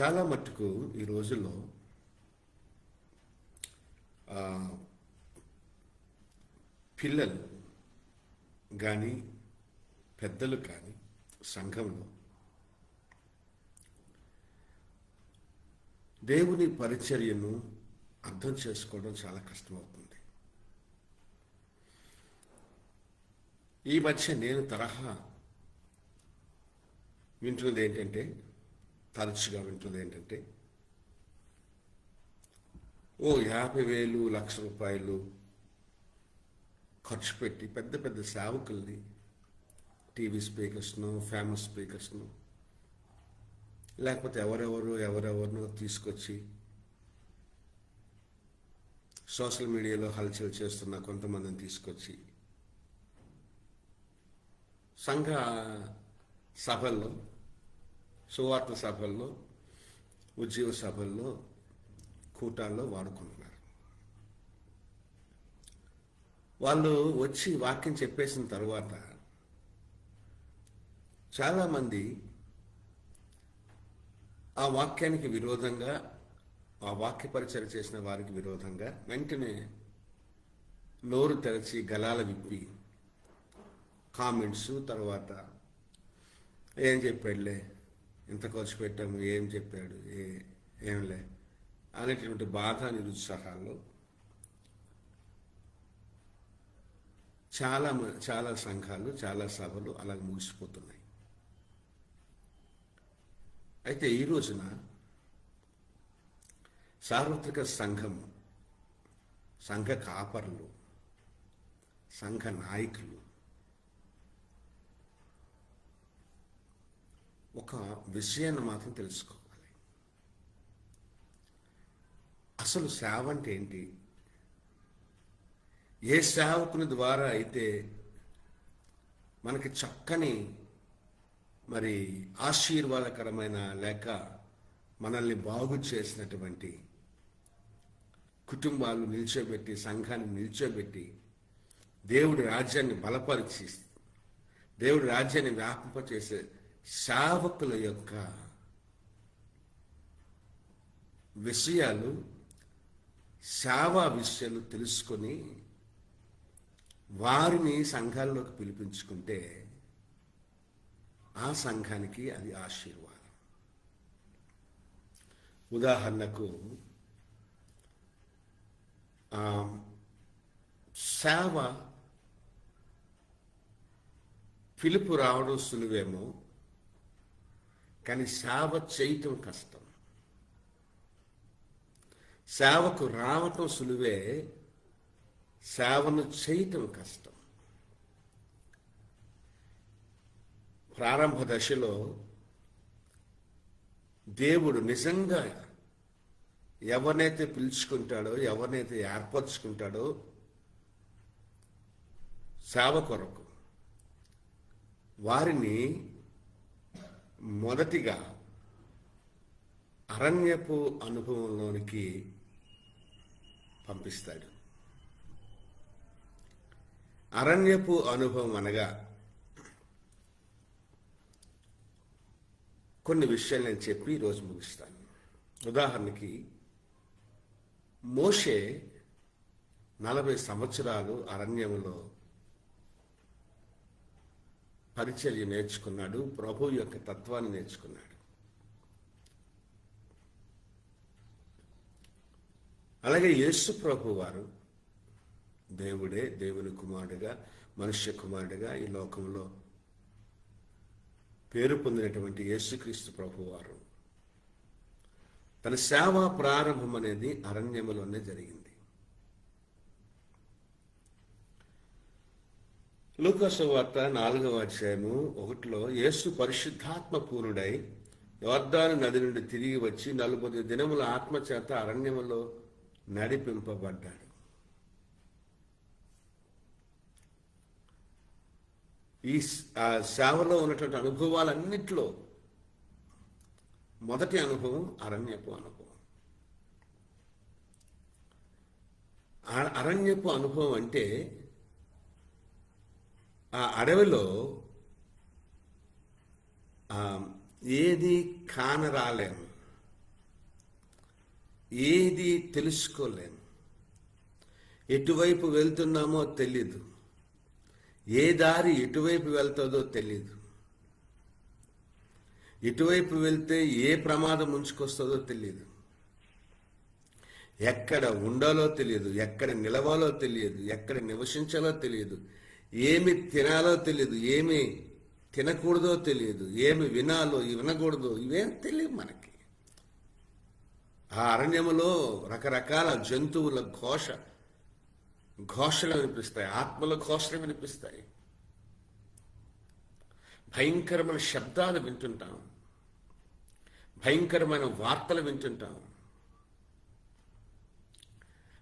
చాలా మట్టుకు ఈ రోజుల్లో పిల్లలు కానీ పెద్దలు కానీ సంఘంలో దేవుని పరిచర్యను అర్థం చేసుకోవడం చాలా కష్టమవుతుంది. ఈ మధ్య నేను తరహా వింటున్నది ఏంటంటే తరచుగా వింటుంది ఏంటంటే ఓ యాభై వేలు లక్ష రూపాయలు ఖర్చు పెట్టి పెద్ద పెద్ద సేవకుల్ని టీవీ స్పీకర్స్ను ఫేమస్ స్పీకర్స్ను లేకపోతే ఎవరెవరు ఎవరెవరినో తీసుకొచ్చి సోషల్ మీడియాలో హల్చల్ చేస్తున్న కొంతమందిని తీసుకొచ్చి సంఘ సభల్లో సువార్త సభల్లో ఉజ్జీవ సభల్లో కూటాల్లో వాడుకుంటున్నారు. వాళ్ళు వచ్చి వాక్యం చెప్పేసిన తర్వాత చాలామంది ఆ వాక్యానికి విరోధంగా ఆ వాక్య పరిచయం చేసిన వారికి విరోధంగా వెంటనే నోరు తెరచి గలాల విప్పి కామెంట్స్ తర్వాత ఏం చెప్పాడులే? ఇంత ఖర్చు పెట్టాము ఏం చెప్పాడు ఏ ఏంలే అనేటటువంటి బాధ నిరుత్సాహాల్లో చాలా చాలా సంఘాలు చాలా సభలు అలా ముగిసిపోతున్నాయి. అయితే ఈ రోజున సార్వత్రిక సంఘం సంఘ కాపరులు సంఘ నాయకులు ఒక విషయాన్ని మాత్రం తెలుసుకోవాలి. అసలు సేవ అంటే ఏంటి? ఏ సేవకుని ద్వారా అయితే మనకి చక్కని మరి ఆశీర్వాదకరమైన లేక మనల్ని బాగు చేసినటువంటి కుటుంబాలు నిల్చోబెట్టి సంఘాన్ని నిల్చోబెట్టి దేవుడి రాజ్యాన్ని బలపరిచి దేవుడి రాజ్యాన్ని వ్యాపింపచేసే సేవకుల యొక్క విషయాలు సేవా విషయాలు తెలుసుకొని వారిని సంఘాల్లోకి పిలిపించుకుంటే ఆ సంఘానికి అది ఆశీర్వాదం. ఉదాహరణకు సేవ పిలుపు రావడం సులువేమో కానీ సేవ చేయటం కష్టం. సేవకు రావటం సులువే సేవను చేయటం కష్టం. ప్రారంభ దశలో దేవుడు నిజంగా ఎవరినైతే పిలుచుకుంటాడో ఎవరినైతే ఏర్పరచుకుంటాడో సేవ కొరకు వారిని మొదటిగా అరణ్యపు అనుభవంలోనికి పంపిస్తాడు. అరణ్యపు అనుభవం అనగా కొన్ని విషయాలు నేను చెప్పి ఈరోజు ముగిస్తాను. ఉదాహరణకి మోషే నలభై సంవత్సరాలు అరణ్యంలో పరిచర్య నేర్చుకున్నాడు ప్రభు యొక్క తత్వాన్ని నేర్చుకున్నాడు. అలాగే యేసు ప్రభు వారు దేవుడే దేవుని కుమారుడిగా మనుష్య కుమారుడిగా ఈ లోకంలో పేరు పొందినటువంటి యేసుక్రీస్తు ప్రభు వారు. తన సేవా ప్రారంభం అనేది అరణ్యములోనే జరిగింది. లూకాసు వార్త నాలుగవ అధ్యాయము ఒకటిలో యేసు పరిశుద్ధాత్మ పూర్ణుడై యోర్దాను నది నుండి తిరిగి వచ్చి నలభై దినముల ఆత్మచేత అరణ్యములో నడిపింపబడ్డాడు. ఈ సేవలో ఉన్నటువంటి అనుభవాలన్నిట్లో మొదటి అనుభవం అరణ్యపు అనుభవం. అరణ్యపు అనుభవం అంటే ఆ అడవిలో ఏది కానరాలేము ఏది తెలుసుకోలేము ఎటువైపు వెళ్తున్నామో తెలీదు ఏ దారి ఎటువైపు వెళ్తుందో తెలీదు ఎటువైపు వెళ్తే ఏ ప్రమాదం ముంచుకొస్తుందో తెలియదు ఎక్కడ ఉండాలో తెలియదు ఎక్కడ నిలవాలో తెలియదు ఎక్కడ నివసించాలో తెలియదు ఏమి తినాలో తెలియదు ఏమి తినకూడదో తెలియదు ఏమి వినాలో వినకూడదో ఇవేం తెలియదు మనకి. ఆ అరణ్యములో రకరకాల జంతువుల ఘోష ఘోషలు వినిపిస్తాయి ఆత్మల ఘోషలు వినిపిస్తాయి. భయంకరమైన శబ్దాలు వింటుంటాం భయంకరమైన వార్తలు వింటుంటాం.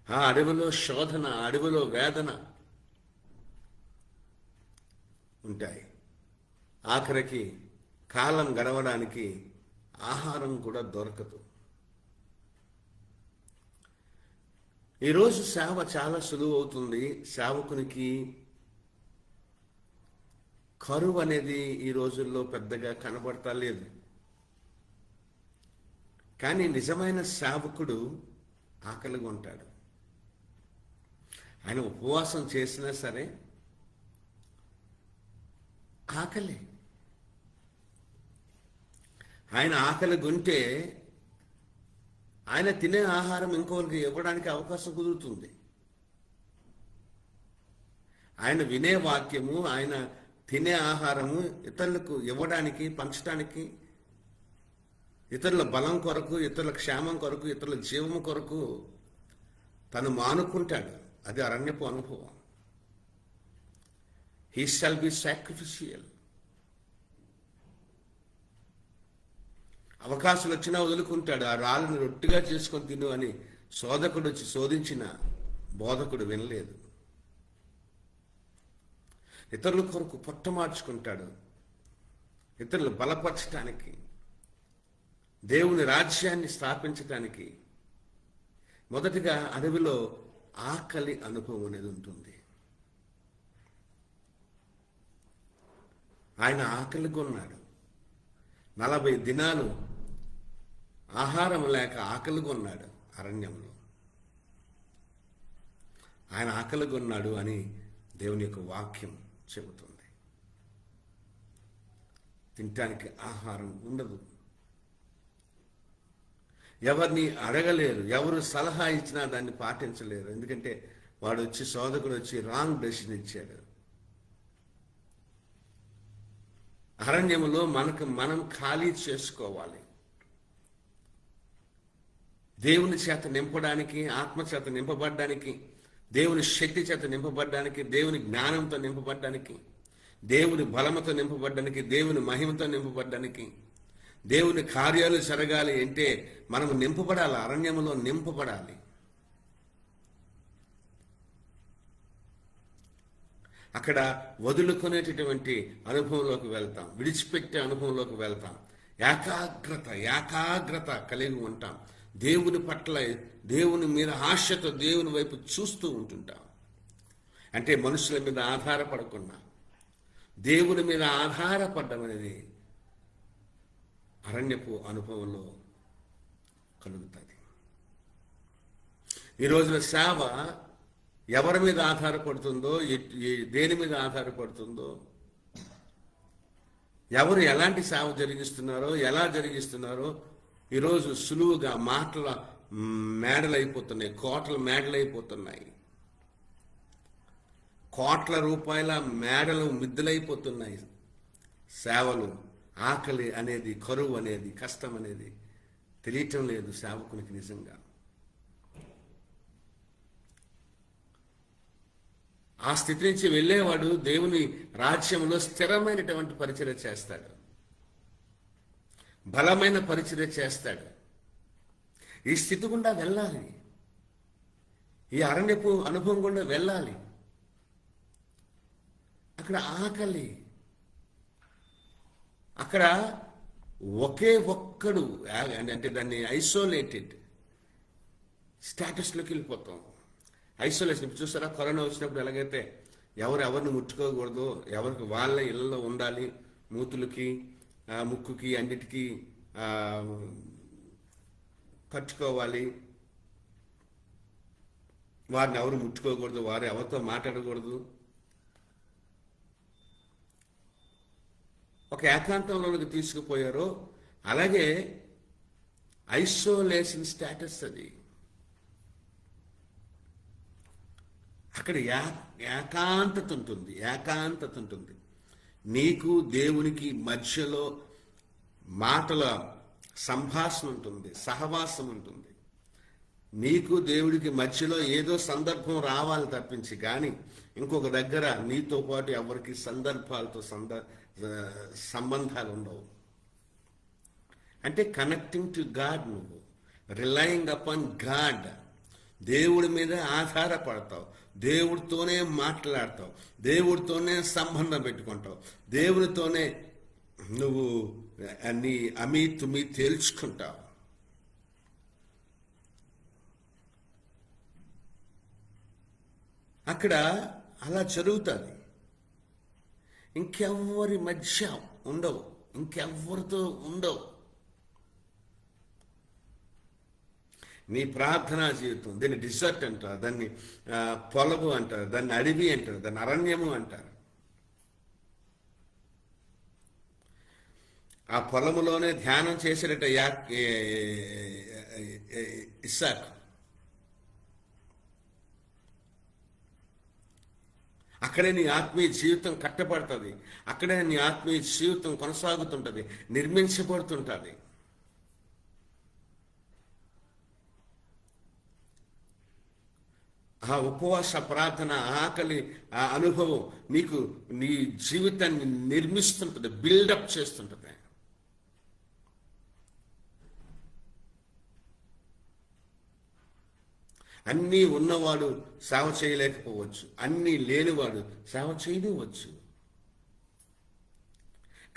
ఆ అడవిలో శోధన అడవిలో వేదన ఉంటాయి. ఆఖరికి కాలం గడవడానికి ఆహారం కూడా దొరకదు. ఈరోజు సేవ చాలా సులువు అవుతుంది. సేవకునికి కరువు అనేది ఈ రోజుల్లో పెద్దగా కనబడతా లేదు. కానీ నిజమైన సేవకుడు ఆకలిగా ఉంటాడు. ఆయన ఉపవాసం చేసినా సరే ఆకలి. ఆయన ఆకలి గుంటే ఆయన తినే ఆహారం ఇంకొకరికి ఇవ్వడానికి అవకాశం కుదురుతుంది. ఆయన వినే వాక్యము ఆయన తినే ఆహారము ఇతరులకు ఇవ్వడానికి పంచడానికి ఇతరుల బలం కొరకు ఇతరుల క్షేమం కొరకు ఇతరుల జీవము కొరకు తను మానుకుంటాడు. అది అరణ్యపు అనుభవం. He shall be sacrificial. అవకాశాలు వచ్చినా వదులుకుంటాడు. ఆ రాళ్ళని రొట్టిగా చేసుకొని తిను అని శోధకుడు వచ్చి శోధించిన బోధకుడు వినలేదు. ఇతరుల కొరకు పొట్ట మార్చుకుంటాడు. ఇతరులు బలపరచటానికి దేవుని రాజ్యాన్ని స్థాపించటానికి మొదటిగా అడవిలో ఆకలి అనుభవం అనేది ఉంటుంది. ఆయన ఆకలిగా నలభై దినాలు ఆహారం లేక ఆకలిగా ఉన్నాడు అరణ్యంలో. ఆయన ఆకలిగా ఉన్నాడు అని దేవుని యొక్క వాక్యం చెబుతుంది. తినటానికి ఆహారం ఉండదు. ఎవరిని అడగలేరు ఎవరు సలహా ఇచ్చినా దాన్ని పాటించలేరు. ఎందుకంటే వాడు వచ్చి సోదకుడు వచ్చి రాంగ్ డెసిషన్ ఇచ్చాడు. అరణ్యములో మనకు మనం ఖాళీ చేసుకోవాలి. దేవుని చేత నింపడానికి ఆత్మ చేత నింపబడ్డానికి దేవుని శక్తి చేత నింపబడ్డానికి దేవుని జ్ఞానంతో నింపబడ్డానికి దేవుని బలముతో నింపబడ్డానికి దేవుని మహిమతో నింపబడ్డానికి దేవుని కార్యాలు జరగాలి అంటే మనం నింపబడాలి అరణ్యములో నింపబడాలి. అక్కడ వదులుకునేటటువంటి అనుభవంలోకి వెళ్తాం. విడిచిపెట్టే అనుభవంలోకి వెళ్తాం. ఏకాగ్రత ఏకాగ్రత కలిగి ఉంటాం. దేవుని పట్ల దేవుని మీద ఆశతో దేవుని వైపు చూస్తూ ఉంటుంటాం. అంటే మనుషుల మీద ఆధారపడకుండా దేవుని మీద ఆధారపడడం అనేది అరణ్యపు అనుభవంలో కలుగుతుంది. ఈ రోజున సేవ ఎవరి మీద ఆధారపడుతుందో దేని మీద ఆధారపడుతుందో ఎవరు ఎలాంటి సేవ జరిగిస్తున్నారో ఎలా జరిగిస్తున్నారో ఈరోజు సులువుగా మాటల మేడలైపోతున్నాయి కోటల మేడలైపోతున్నాయి. కోట్ల రూపాయల మేడలు మిద్దులైపోతున్నాయి. సేవలు ఆకలి అనేది కరువు అనేది కష్టం అనేది తెలియటం లేదు సేవకునికి నిజంగా. ఆ స్థితి నుంచి వెళ్ళేవాడు దేవుని రాజ్యంలో స్థిరమైనటువంటి పరిచయం చేస్తాడు. బలమైన పరిచయం చేస్తాడు. ఈ స్థితి గుండా వెళ్ళాలి. ఈ అరణ్యపు అనుభవం గుండా వెళ్ళాలి. అక్కడ ఆకలి. అక్కడ ఒకే ఒక్కడు అంటే దాన్ని ఐసోలేటెడ్ స్టేటస్లోకి వెళ్ళిపోతాం. ఐసోలేషన్ ఇప్పుడు చూస్తారా? కరోనా వచ్చినప్పుడు ఎలాగైతే ఎవరు ఎవరిని ముట్టుకోకూడదు ఎవరికి వాళ్ళ ఇళ్ళలో ఉండాలి మూతులకి ముక్కుకి అన్నిటికీ కట్టుకోవాలి. వారిని ఎవరు ముట్టుకోకూడదు వారు ఎవరితో మాట్లాడకూడదు. ఒక ఏకాంతంలోకి తీసుకుపోయారో. అలాగే ఐసోలేషన్ స్టేటస్ అది. అక్కడ యా ఏకాంతత ఉంటుంది ఏకాంతత ఉంటుంది నీకు దేవునికి మధ్యలో మాటల సంభాషణ ఉంటుంది సహవాసం ఉంటుంది. నీకు దేవుడికి మధ్యలో ఏదో సందర్భం రావాలి తప్పించి కానీ ఇంకొక దగ్గర నీతో పాటు ఎవరికి సందర్భాలతో సంద సంబంధాలు ఉండవు. అంటే కనెక్టింగ్ టు గాడ్ నువ్వు రిలయింగ్ అపాన్ గాడ్ దేవుడి మీద ఆధారపడతావు. దేవుడితోనే మాట్లాడతావు దేవుడితోనే సంబంధం పెట్టుకుంటావు దేవుడితోనే నువ్వు అన్ని అమీ తుమి తేల్చుకుంటావు. అక్కడ అలా జరుగుతుంది. ఇంకెవ్వరి మధ్య ఉండవు ఇంకెవ్వరితో ఉండవు. నీ ప్రార్థనా జీవితం దీన్ని డిసర్ట్ అంటారు దాన్ని పొలము అంటారు దాన్ని అడవి అంటారు దాన్ని అరణ్యము అంటారు. ఆ పొలములోనే ధ్యానం చేసేట యా ఇస్సాక్. అక్కడే నీ ఆత్మీయ జీవితం కట్టబడుతుంది. అక్కడే నీ ఆత్మీయ జీవితం కొనసాగుతుంటుంది నిర్మించబడుతుంటుంది. ఆ ఉపవాస ప్రార్థన ఆకలి ఆ అనుభవం నీకు నీ జీవితాన్ని నిర్మిస్తుంటుంది బిల్డప్ చేస్తుంటుంది. అన్నీ ఉన్నవాడు సేవ చేయలేకపోవచ్చు. అన్నీ లేనివాడు సేవ చేయనివచ్చు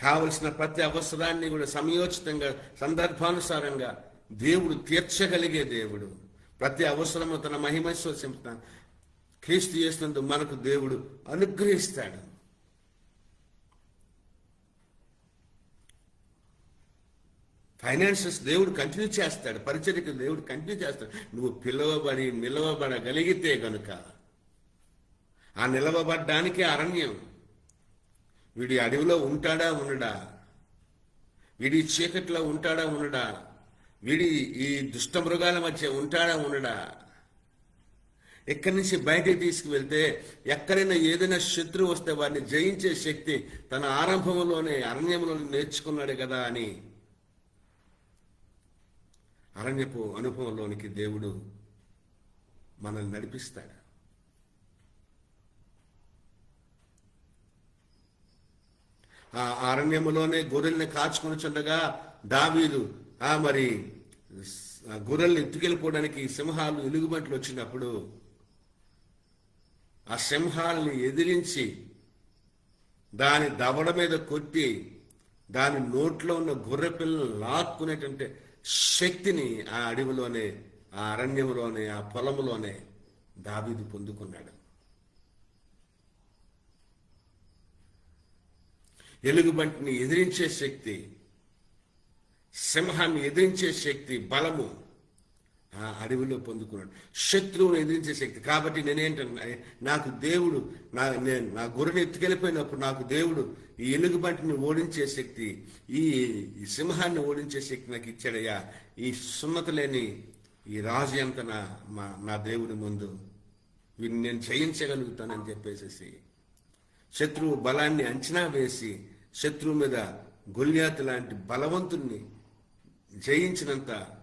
కావలసిన ప్రతి అవసరాన్ని కూడా సమయోచితంగా సందర్భానుసారంగా దేవుడు తీర్చగలిగే దేవుడు. ప్రతి అవసరము తన మహిమస్వ క్రీస్తు చేసినందుకు మనకు దేవుడు అనుగ్రహిస్తాడు. ఫైనాన్షియల్స్ దేవుడు కంటిన్యూ చేస్తాడు. పరిచర్యకు దేవుడు కంటిన్యూ చేస్తాడు. నువ్వు పిలవబడి నిలవబడగలిగితే గనుక ఆ నిలవబడ్డానికి అరణ్యం. వీడి అడవిలో ఉంటాడా ఉండడా? వీడి చీకట్లో ఉంటాడా ఉండడా? వీడి ఈ దుష్ట మృగాల మధ్య ఉంటాడా ఉండడా? ఎక్కడి నుంచి బయటికి తీసుకువెళ్తే ఎక్కడైనా ఏదైనా శత్రువు వస్తే వారిని జయించే శక్తి తన ఆరంభంలోనే అరణ్యంలోనే నేర్చుకున్నాడు కదా అని. అరణ్యపు అనుభవంలోనికి దేవుడు మనల్ని నడిపిస్తాడు. ఆ అరణ్యములోనే గొర్రెల్ని కాచుకొని చుండగా దావీదు ఆ మరి గొర్రెల్ని ఎత్తుకెళ్ళిపోవడానికి సింహాలు ఎలుగుబంట్లు వచ్చినప్పుడు ఆ సింహాలని ఎదిరించి దాని దవడ మీద కొట్టి దాని నోట్లో ఉన్న గొర్రె పిల్లలు లాక్కునేటువంటి శక్తిని ఆ అడవిలోనే ఆ అరణ్యంలోనే ఆ పొలంలోనే దావీదు పొందుకున్నాడు. ఎలుగుబంటిని ఎదిరించే శక్తి సింహాన్ని ఎదిరించే శక్తి బలము ఆ అడవిలో పొందుకున్నాడు. శత్రువును ఎదిరించే శక్తి. కాబట్టి నేనేంటే నాకు దేవుడు నా నేను నా గుర్రని ఎత్తుకెళ్ళిపోయినప్పుడు నాకు దేవుడు ఈ ఎలుగుబంటిని ఓడించే శక్తి ఈ సింహాన్ని ఓడించే శక్తి నాకు ఇచ్చాడయ్యా. ఈ సున్నత లేని ఈ రాజు ఎంత నా మా నా దేవుడి ముందు వీరిని నేను జయించగలుగుతానని చెప్పేసేసి శత్రువు బలాన్ని అంచనా వేసి శత్రువు మీద గొల్యాత్ లాంటి బలవంతుణ్ణి జయించినంత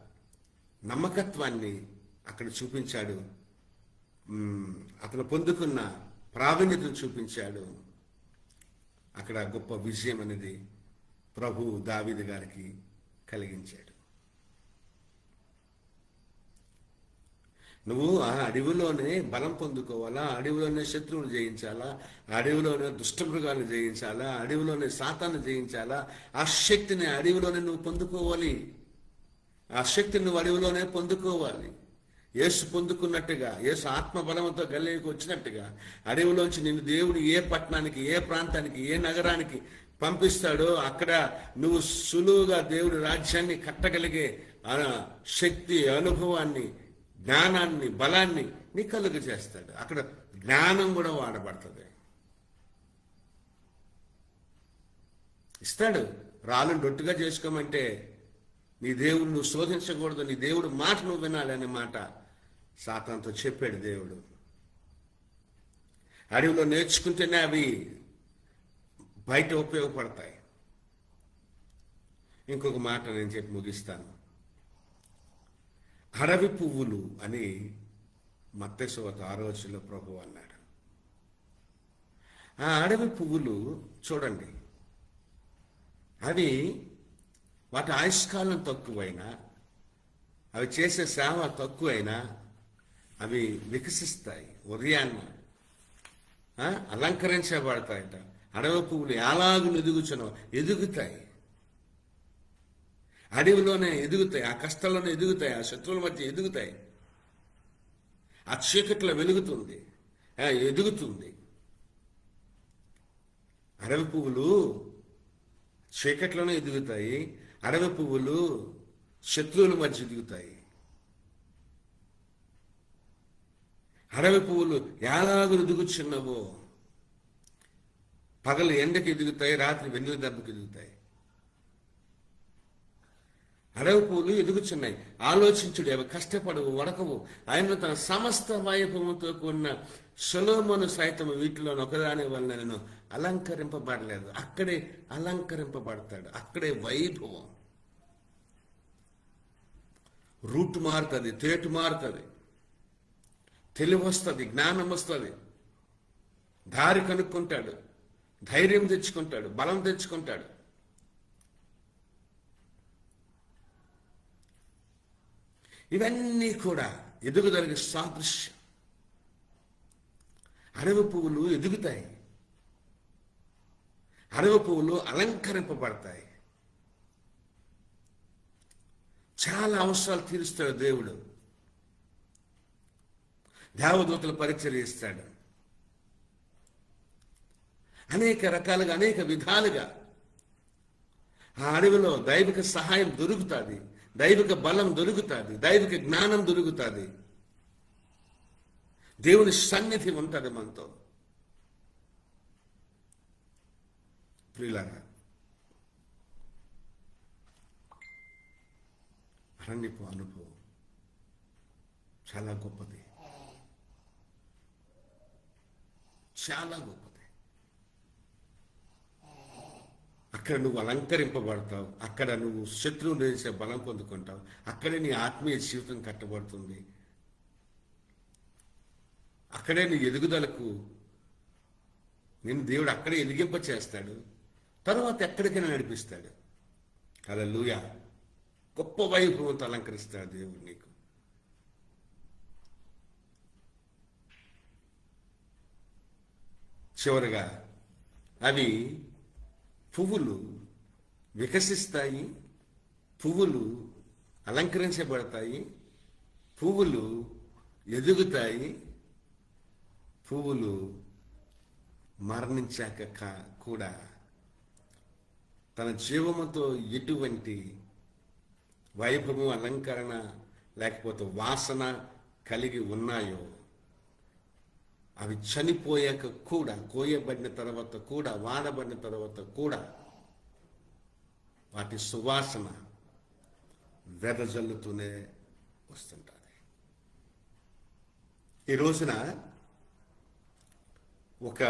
నమ్మకత్వాన్ని అక్కడ చూపించాడు. అతను పొందుకున్న ప్రావీణ్యతను చూపించాడు. అక్కడ గొప్ప విజయం అనేది ప్రభు దావిది గారికి కలిగించాడు. నువ్వు ఆ అడవిలోనే బలం పొందుకోవాలా? అడవిలోనే శత్రువులు జయించాలా? అడవిలోనే దుష్టమృగాలను జయించాలా? అడవిలోనే సాతాన్ని జయించాలా? ఆ శక్తిని అడవిలోనే నువ్వు పొందుకోవాలి. ఆ శక్తిని నువ్వు అడవిలోనే పొందుకోవాలి. యేసు పొందుకున్నట్టుగా యేసు ఆత్మ బలంతో గల్లీకి వచ్చినట్టుగా అడవిలోంచి నిన్ను దేవుడు ఏ పట్టణానికి ఏ ప్రాంతానికి ఏ నగరానికి పంపిస్తాడో అక్కడ నువ్వు సులువుగా దేవుడి రాజ్యాన్ని కట్టగలిగే శక్తి అనుభవాన్ని జ్ఞానాన్ని బలాన్ని నీ కలుగు చేస్తాడు అక్కడ జ్ఞానం కూడా వాడబడుతుంది. ఇస్తాడు. రాళ్ళను రొట్టుగా చేసుకోమంటే నీ దేవుడు నువ్వు శోధించకూడదు నీ దేవుడు మాట నువ్వు వినాలి అనే మాట సాతంతో చెప్పాడు దేవుడు. అడవిలో నేర్చుకుంటేనే అవి బయట ఉపయోగపడతాయి. ఇంకొక మాట నేను చెప్పి ముగిస్తాను. అడవి పువ్వులు అని మత్తెసవత ఆరోచనలో ప్రభు అన్నాడు. ఆ అడవి పువ్వులు చూడండి అవి వాటి ఆయుష్కాలం తక్కువైనా అవి చేసే సేవ తక్కువైనా అవి వికసిస్తాయి. ఉదయాన్న అలంకరించబడతాయట. అడవి పువ్వులు ఎలాగు ఎదుగుచునో ఎదుగుతాయి. అడవిలోనే ఎదుగుతాయి ఆ కష్టాల్లోనే ఎదుగుతాయి ఆ శత్రువుల మధ్య ఎదుగుతాయి. ఆ చీకట్లో వెలుగుతుంది ఎదుగుతుంది. అడవి పువ్వులు చీకట్లోనే ఎదుగుతాయి అడవి పువ్వులు శత్రువుల మధ్య దిగుతాయి. అడవి పువ్వులు ఎలాగూ దిగుచున్నవో పగలు ఎండకి ఎదుగుతాయి రాత్రి వెన్నుల దెబ్బకి ఎదుగుతాయి. అడవి పువ్వులు ఎదుగుచున్నాయి. ఆలోచించుడు అవి కష్టపడవు వడకవు. ఆయన తన సమస్త వైభవంతో కూడిన సులోమను సైతం వీటిలో ఒకదాని వల్ల నేను అలంకరింపబడలేదు. అక్కడే అలంకరింపబడతాడు. అక్కడే వైభవం. రూట్ మారుతుంది తేటు మారుతుంది. తెలివి వస్తుంది జ్ఞానం వస్తుంది దారి కనుక్కుంటాడు. ధైర్యం తెచ్చుకుంటాడు బలం తెచ్చుకుంటాడు. ఇవన్నీ కూడా ఎదుగుదలకి సాదృశ్యం. అడవి పువ్వులు ఎదుగుతాయి. అడవి పువ్వులు అలంకరింపబడతాయి. చాలా అవసరాలు తీరుస్తాడు దేవుడు. దేవదూతలు పరిచర్య ఇస్తాడు అనేక రకాలుగా అనేక విధాలుగా ఆ అడవిలో దైవిక సహాయం దొరుకుతుంది. దైవిక బలం దొరుకుతుంది. దైవిక జ్ఞానం దొరుకుతుంది. దేవుని సన్నిధి ఉంటుంది మనతో. ప్రియులారా అరణ్యపు అనుభవం చాలా గొప్పది. చాలా గొప్పది. అక్కడ నువ్వు అలంకరింపబడతావు. అక్కడ నువ్వు శత్రువు వేసే బలం పొందుకుంటావు. అక్కడే నీ ఆత్మీయ జీవితం కట్టబడుతుంది. అక్కడే నీ ఎదుగుదలకు నేను దేవుడు అక్కడే ఎదిగింప చేస్తాడు తర్వాత ఎక్కడికైనా నడిపిస్తాడు. అలా లూయ గొప్ప వైభవంతో అలంకరిస్తాడు దేవుడు నీకు. చివరగా అవి పువ్వులు వికసిస్తాయి పువ్వులు అలంకరించబడతాయి పువ్వులు ఎదుగుతాయి పువ్వులు మరణించాక కూడా తన జీవముతో ఎటువంటి వైభవం అలంకరణ లేకపోతే వాసన కలిగి ఉన్నాయో అవి చనిపోయాక కూడా కోయబడిన తర్వాత కూడా వాడబడిన తర్వాత కూడా వాటి సువాసన వెదజల్లుతూనే వస్తుంటుంది. ఈ రోజున ఒక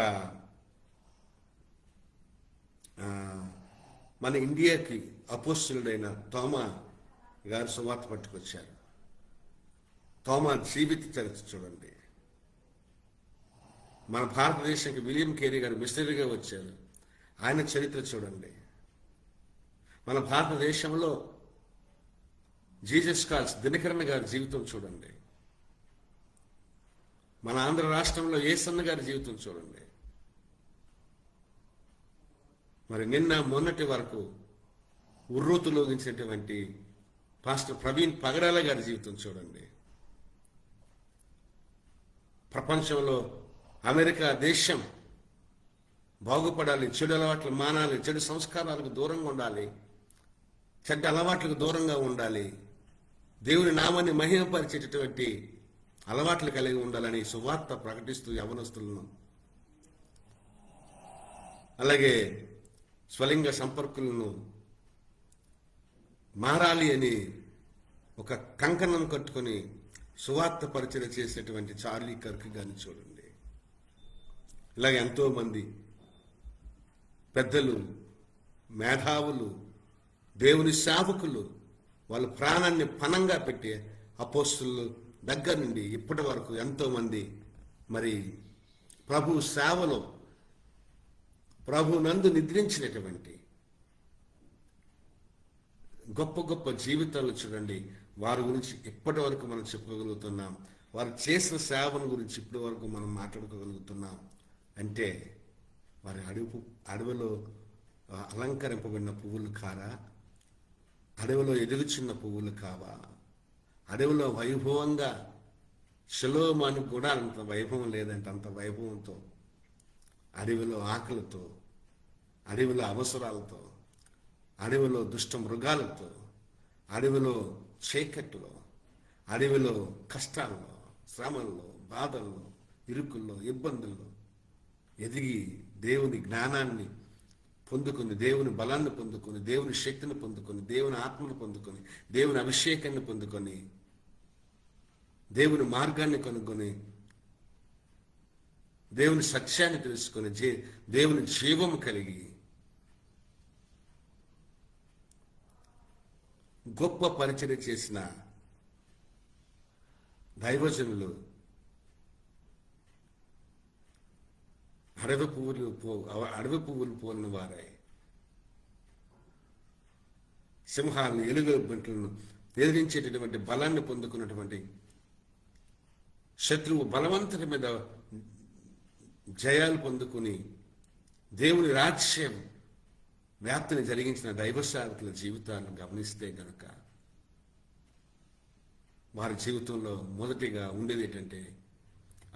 మన ఇండియాకి అపోస్తులుడైన తోమా గారు సువార్త పట్టుకొచ్చారు. తోమా జీవిత చరిత్ర చూడండి. మన భారతదేశానికి విలియం కేరీ గారు మిస్టరీగా వచ్చారు. ఆయన చరిత్ర చూడండి. మన భారతదేశంలో జీసస్ కాల్స్ దినకరణ గారి జీవితం చూడండి. మన ఆంధ్ర రాష్ట్రంలో ఏసన్న గారి జీవితం చూడండి. మరి నిన్న మొన్నటి వరకు ఉర్రూతులోగించినటువంటి పాస్టర్ ప్రవీణ్ పగడాల గారి జీవితం చూడండి. ప్రపంచంలో అమెరికా దేశం బాగుపడాలి చెడు అలవాట్లు మానాలి చెడు సంస్కారాలకు దూరంగా ఉండాలి చెడ్డ అలవాట్లకు దూరంగా ఉండాలి దేవుని నామాన్ని మహిమపరిచేటటువంటి అలవాట్లు కలిగి ఉండాలని సువార్త ప్రకటిస్తూ యవనస్తులను. అలాగే స్వలింగ సంపర్కులను మారాలి అని ఒక కంకణం కట్టుకొని సువార్త పరిచయం చేసేటువంటి చార్లీ కర్క్ గాని చూడండి. ఇలాగ ఎంతోమంది పెద్దలు మేధావులు దేవుని సేవకులు వాళ్ళ ప్రాణాన్ని పణంగా పెట్టి అపోస్తులు దగ్గర నుండి ఇప్పటి వరకు ఎంతోమంది మరి ప్రభు సేవలో ప్రభునందు నిద్రించినటువంటి గొప్ప గొప్ప జీవితాలు చూడండి. వారి గురించి ఇప్పటి వరకు మనం చెప్పుకోగలుగుతున్నాం. వారు చేసిన సేవను గురించి ఇప్పటి వరకు మనం మాట్లాడుకోగలుగుతున్నాం. అంటే వారి అడవి అడవిలో అలంకరింపబడిన పువ్వులు కారా? అడవిలో ఎదుగుచున్న పువ్వులు కావా? అడవిలో వైభవంగా శిలోమానికి కూడా అంత వైభవం లేదంటే అంత వైభవంతో అడవిలో ఆకలితో అడవిలో అవసరాలతో అడవిలో దుష్ట మృగాలతో అడవిలో చీకట్లో అడవిలో కష్టాల్లో శ్రమల్లో బాధల్లో ఇరుకుల్లో ఇబ్బందుల్లో ఎదిగి దేవుని జ్ఞానాన్ని పొందుకొని దేవుని బలాన్ని పొందుకొని దేవుని శక్తిని పొందుకొని దేవుని ఆత్మను పొందుకొని దేవుని అభిషేకాన్ని పొందుకొని దేవుని మార్గాన్ని కనుక్కొని దేవుని సత్యాన్ని తెలుసుకొని జీ దేవుని జీవం కలిగి గొప్ప పరిచయం చేసిన దైవజనులు అడవి పువ్వులు పో అడవి పువ్వులు పోలిన వారాయి సింహాలను ఎలుగు బంట్లను ఎదిరించేటటువంటి బలాన్ని పొందుకున్నటువంటి శత్రువు బలవంతుడి మీద జయాలు పొందుకుని దేవుని రాజ్యం వ్యాప్తిని జరిగించిన దైవ సేవకుల జీవితాలను గమనిస్తే గనక వారి జీవితంలో మొదటిగా ఉండేది ఏంటంటే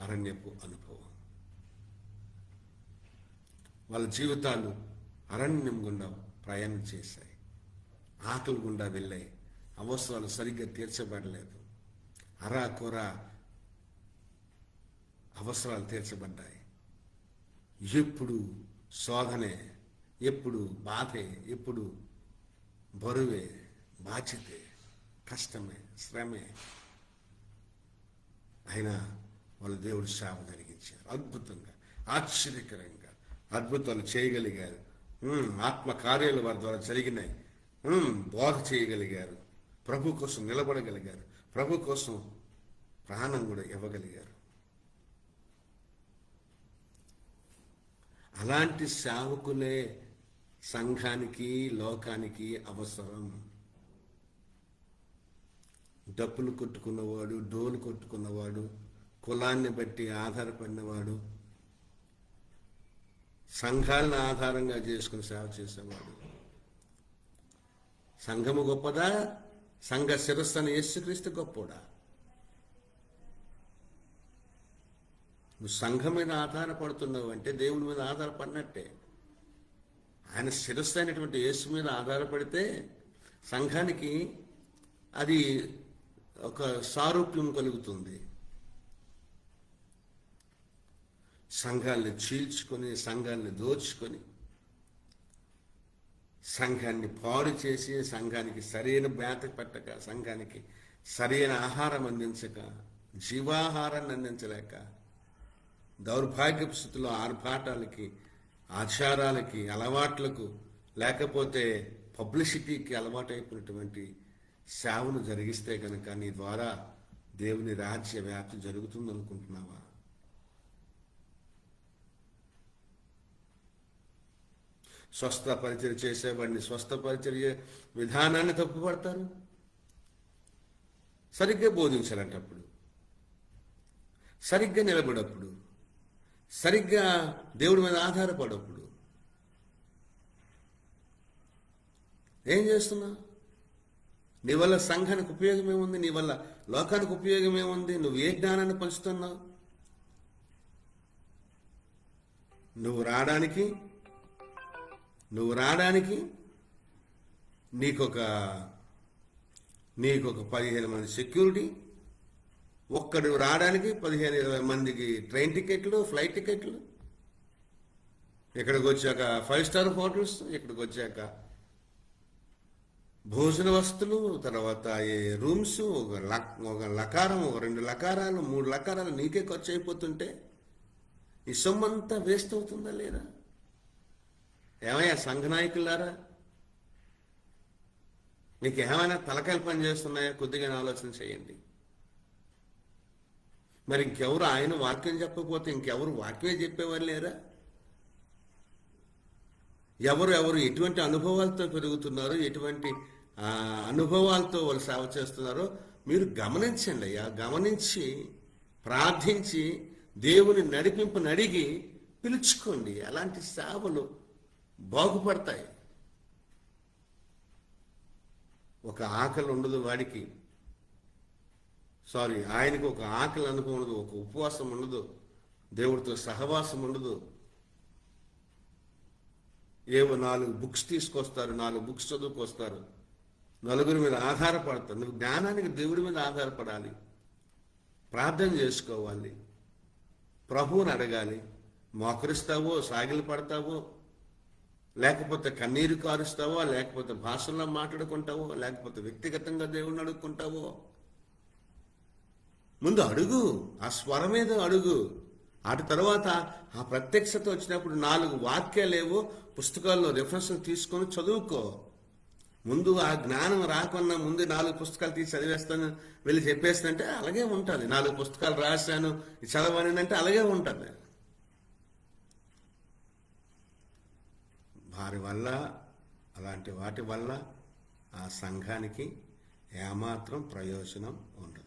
అరణ్యపు అనుభవం. వాళ్ళ జీవితాలు అరణ్యం గుండా ప్రయాణం చేశాయి. ఆకలి గుండా వెళ్ళాయి. అవసరాలు సరిగ్గా తీర్చబడలేదు. అరా కూర అవసరాలు తీర్చబడ్డాయి. ఎప్పుడు శోధనే ఎప్పుడు బాధే ఎప్పుడు బరువే బాధ్యతే కష్టమే శ్రమే. అయినా వాళ్ళ దేవుడు సేవ జరిగించారు అద్భుతంగా ఆశ్చర్యకరంగా అద్భుతాలు చేయగలిగారు. ఆత్మకార్యాలు ఆత్మ కార్యాలు వారి ద్వారా జరిగినాయి. బోధ చేయగలిగారు. ప్రభు కోసం నిలబడగలిగారు. ప్రభు కోసం ప్రాణం కూడా ఇవ్వగలిగారు. అలాంటి సేవకులే సంఘానికి లోకానికి అవసరం. డప్పులు కొట్టుకున్నవాడు డోలు కొట్టుకున్నవాడు కులాన్ని బట్టి ఆధారపడినవాడు సంఘాలను ఆధారంగా చేసుకుని సేవ చేసేవాడు. సంఘము గొప్పదా? సంఘ శిరస్సు అని యేసుక్రీస్తు గొప్పడా? నువ్వు సంఘం మీద ఆధారపడుతున్నావు అంటే దేవుని మీద ఆధారపడినట్టే. ఆయన శిరస్సు అయినటువంటి యేసు మీద ఆధారపడితే సంఘానికి అది ఒక సారూప్యం కలుగుతుంది. సంఘాన్ని చీల్చుకొని సంఘాన్ని దోచుకొని సంఘాన్ని పాడు చేసి సంఘానికి సరైన బ్యాత పెట్టక సంఘానికి సరైన ఆహారం అందించక జీవాహారాన్ని అందించలేక దౌర్భాగ్యపు స్థితిలో ఆర్భాటాలకి ఆచారాలకి అలవాట్లకు లేకపోతే పబ్లిసిటీకి అలవాటైపోయినటువంటి సేవను జరిగిస్తే కనుక నీ ద్వారా దేవుని రాజ్య వ్యాప్తి జరుగుతుందనుకుంటున్నావా? స్వస్థ పరిచయం చేసేవాడిని స్వస్థ పరిచర్య విధానాన్ని తప్పుపడతారు? సరిగ్గా బోధించాలంటప్పుడు సరిగ్గా నిలబడప్పుడు సరిగ్గా దేవుడి మీద ఆధారపడప్పుడు. ఏం చేస్తున్నా? నీ వల్ల సంఘానికి ఉపయోగం ఏముంది నీ వల్ల లోకానికి ఉపయోగం ఏముంది నువ్వు ఏ జ్ఞానాన్ని పంచుతున్నావు? నువ్వు రావడానికి నువ్వు రావడానికి నీకొక నీకొక పదిహేను మంది సెక్యూరిటీ ఒక్కడు రావడానికి పదిహేను ఇరవై మందికి ట్రైన్ టికెట్లు ఫ్లైట్ టికెట్లు. ఇక్కడికి వచ్చాక ఫైవ్ స్టార్ హోటల్స్ ఇక్కడికి వచ్చాక భోజన వస్తువులు తర్వాత ఈ రూమ్స్ ఒక లక్ ఒక లకారం ఒక రెండు లకారాలు మూడు లకారాలు నీకే ఖర్చు అయిపోతుంటే ఈ సొమ్మంతా వేస్ట్ అవుతుందా లేదా? ఏమయ్యా సంఘ నాయకులారా? మీకు ఏమైనా తలకాయలు పని చేస్తున్నాయా? కొద్దిగా ఆలోచన చేయండి. మరి ఇంకెవరు ఆయన వాక్యం చెప్పకపోతే ఇంకెవరు వాక్యమే చెప్పేవారు లేరా? ఎవరు ఎవరు ఎటువంటి అనుభవాలతో పెరుగుతున్నారో ఎటువంటి అనుభవాలతో వాళ్ళు సేవ చేస్తున్నారో మీరు గమనించండి అయ్యా. గమనించి ప్రార్థించి దేవుని నడిపింపుని అడిగి పిలుచుకోండి. అలాంటి సేవలు బాగుపడతాయి? ఒక ఆకలి ఉండదు వాడికి. సారీ ఆయనకు ఒక ఆకలి అనుభవం ఉండదు ఒక ఉపవాసం ఉండదు దేవుడితో సహవాసం ఉండదు. ఏవో నాలుగు బుక్స్ తీసుకొస్తారు నాలుగు బుక్స్ చదువుకొస్తారు. నలుగురి మీద ఆధారపడతారు. నువ్వు జ్ఞానానికి దేవుడి మీద ఆధారపడాలి. ప్రార్థన చేసుకోవాలి. ప్రభువుని అడగాలి. మోకరిస్తావో సాగిలి పడతావో? లేకపోతే కన్నీరు కారుస్తావో? లేకపోతే భాషల్లో మాట్లాడుకుంటావో? లేకపోతే వ్యక్తిగతంగా దేవుణ్ణి అడుక్కుంటావో? ముందు అడుగు. ఆ స్వరం మీద అడుగు. అటు తర్వాత ఆ ప్రత్యక్షత వచ్చినప్పుడు నాలుగు వాక్యాలేవో పుస్తకాల్లో రిఫరెన్స్ తీసుకొని చదువుకో. ముందు ఆ జ్ఞానం రాకున్నా ముందు నాలుగు పుస్తకాలు తీసి చదివేస్తాను వెళ్ళి చెప్పేస్తానంటే అలాగే ఉంటుంది. నాలుగు పుస్తకాలు రాశాను చదవని అంటే అలాగే ఉంటుంది. వారి వల్ల అలాంటి వాటి వల్ల ఆ సంఘానికి ఏమాత్రం ప్రయోజనం ఉండదు.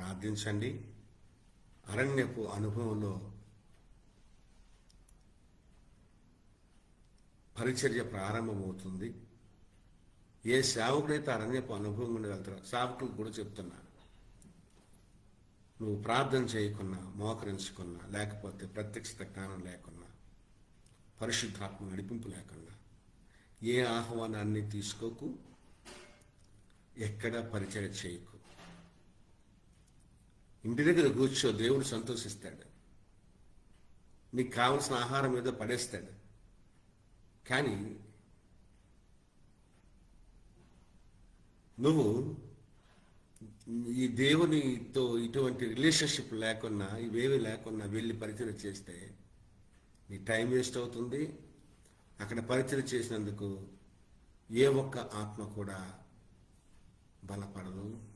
ప్రార్థించండి. అరణ్యపు అనుభవంలో పరిచర్య ప్రారంభమవుతుంది. ఏ సేవకుడైతే అరణ్యపు అనుభవం గుండా వెళ్తారో సేవకులకు కూడా చెప్తున్నాను నువ్వు ప్రార్థన చేయకున్నా మోకరించుకున్నా లేకపోతే ప్రత్యక్షత జ్ఞానం లేకున్నా పరిశుద్ధాత్మ నడిపింపు లేకుండా ఏ ఆహ్వానాన్ని తీసుకోకు ఎక్కడ పరిచయం చేయకు. ఇంటి దగ్గర కూర్చో దేవుడు సంతోషిస్తాడు. నీకు కావలసిన ఆహారం ఏదో పడేస్తాడు. కానీ నువ్వు ఈ దేవునితో ఇటువంటి రిలేషన్షిప్ లేకున్నా ఇవేవి లేకున్నా వెళ్ళి పరిచయం చేస్తే నీ టైం వేస్ట్ అవుతుంది. అక్కడ పరిచయం చేసినందుకు ఏ ఒక్క ఆత్మ కూడా బలపడదు.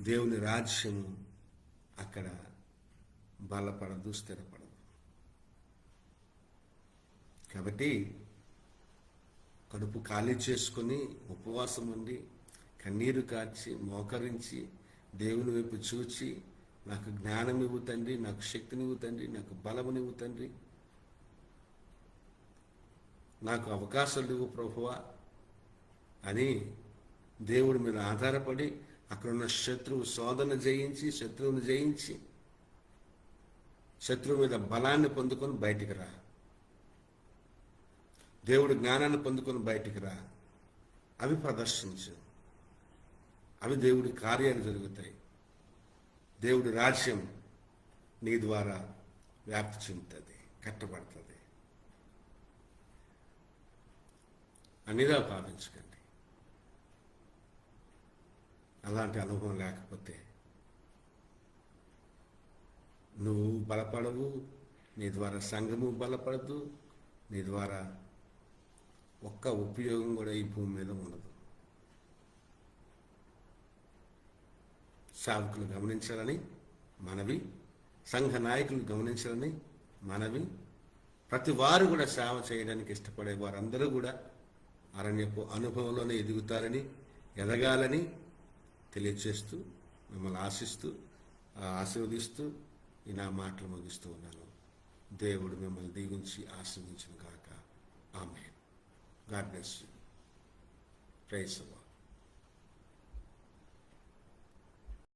దేవుని రాజ్యము అక్కడ బలపడదు స్థిరపడదు. కాబట్టి కడుపు ఖాళీ చేసుకుని ఉపవాసం ఉండి కన్నీరు కార్చి మోకరించి దేవుని వైపు చూచి నాకు జ్ఞానం ఇవ్వు తండ్రి నాకు శక్తినివ్వు తండ్రి నాకు బలమునివ్వు తండ్రి. నాకు అవకాశాలు ఇవ్వు ప్రభువా అని దేవుడి మీద ఆధారపడి అక్కడున్న శత్రువు శోధన జయించి శత్రువుని జయించి శత్రువు మీద బలాన్ని పొందుకొని బయటికి రా. దేవుడు జ్ఞానాన్ని పొందుకొని బయటికి రా. అవి ప్రదర్శించు. అవి దేవుడి కార్యాలు జరుగుతాయి. దేవుడి రాజ్యం నీ ద్వారా వ్యాప్తి చెందుతుంది కట్టబడుతుంది. అనిదా భావించకండి. అలాంటి అనుభవం లేకపోతే నువ్వు బలపడవు నీ ద్వారా సంఘము బలపడదు నీ ద్వారా ఒక్క ఉపయోగం కూడా ఈ భూమి మీద ఉండదు. సాధకులు గమనించాలని మనవి సంఘ నాయకులు గమనించాలని మనవి ప్రతి వారు కూడా సేవ చేయడానికి ఇష్టపడే వారందరూ కూడా అరణ్యపు అనుభవంలోనే ఎదుగుతారని ఎదగాలని తెలియచేస్తూ మిమ్మల్ని ఆశిస్తూ ఆశీర్వదిస్తూ ఈ నా మాటలు ముగిస్తూ ఉన్నాను. దేవుడు మిమ్మల్ని దీవించి ఆశీర్వించిన కాక ఆమె గాడ్ బ్లెస్ యూ. ప్రైస్